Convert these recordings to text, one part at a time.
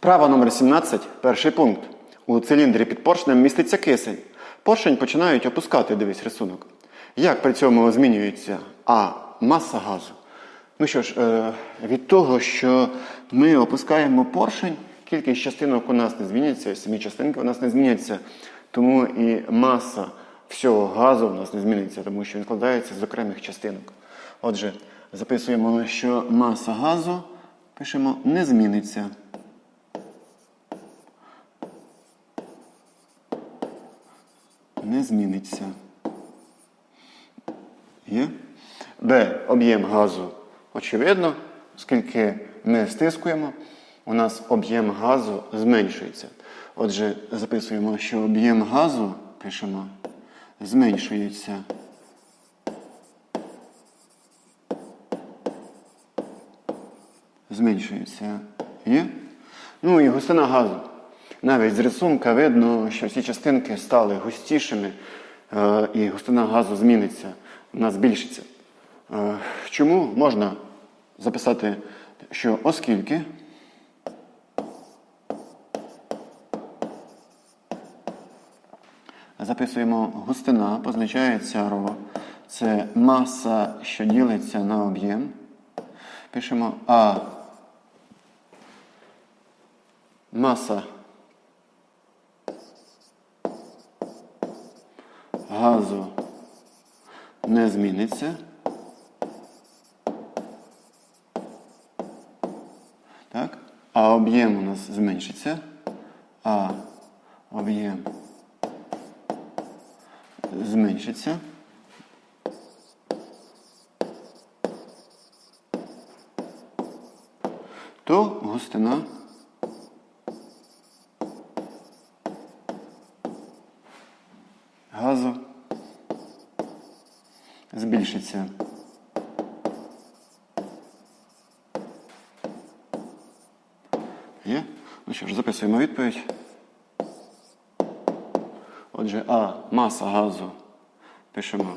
Вправа номер 17, перший пункт. У циліндрі під поршнем міститься кисень. Поршень починають опускати, дивись рисунок. Як при цьому змінюється А. Маса газу. Ну що ж, е, від того, що ми опускаємо поршень, кількість частинок у нас не зміниться, самі частинки у нас не зміняться. Тому і маса всього газу у нас не зміниться, тому що він складається з окремих частинок. Отже, записуємо, що маса газу, пишемо, не зміниться. Не зміниться. Є? Б. Об'єм газу. Очевидно, оскільки ми стискуємо, у нас об'єм газу зменшується. Отже, записуємо, що об'єм газу, пишемо, зменшується. Зменшується. Є? Ну і густина газу. Навіть з рисунка видно, що всі частинки стали густішими, е, і густина газу зміниться, вона збільшиться. Е, Чому можна записати, що оскільки записуємо густина, позначається ро. Це маса, що ділиться на об'єм. Пишемо А. Маса газу не зміниться. Так? А об'єм у нас зменшиться. А об'єм зменшиться. То густина газу збільшиться. Є? Ну що ж, записуємо відповідь. Отже, А маса газу пишемо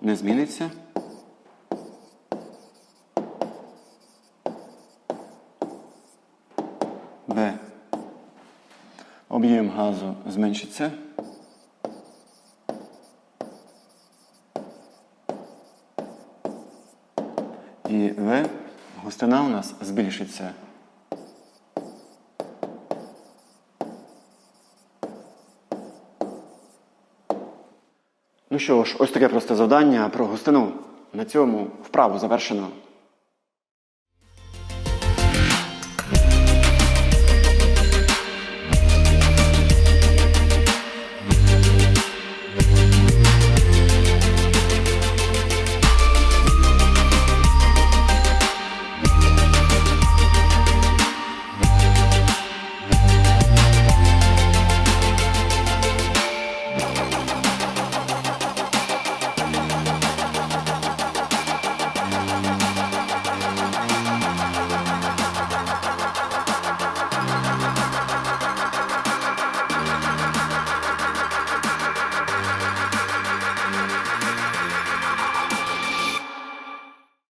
не зміниться. Б. Об'єм газу зменшиться. І В. Густина у нас збільшиться. Ну що ж, ось таке просте завдання про густину. На цьому вправу завершено.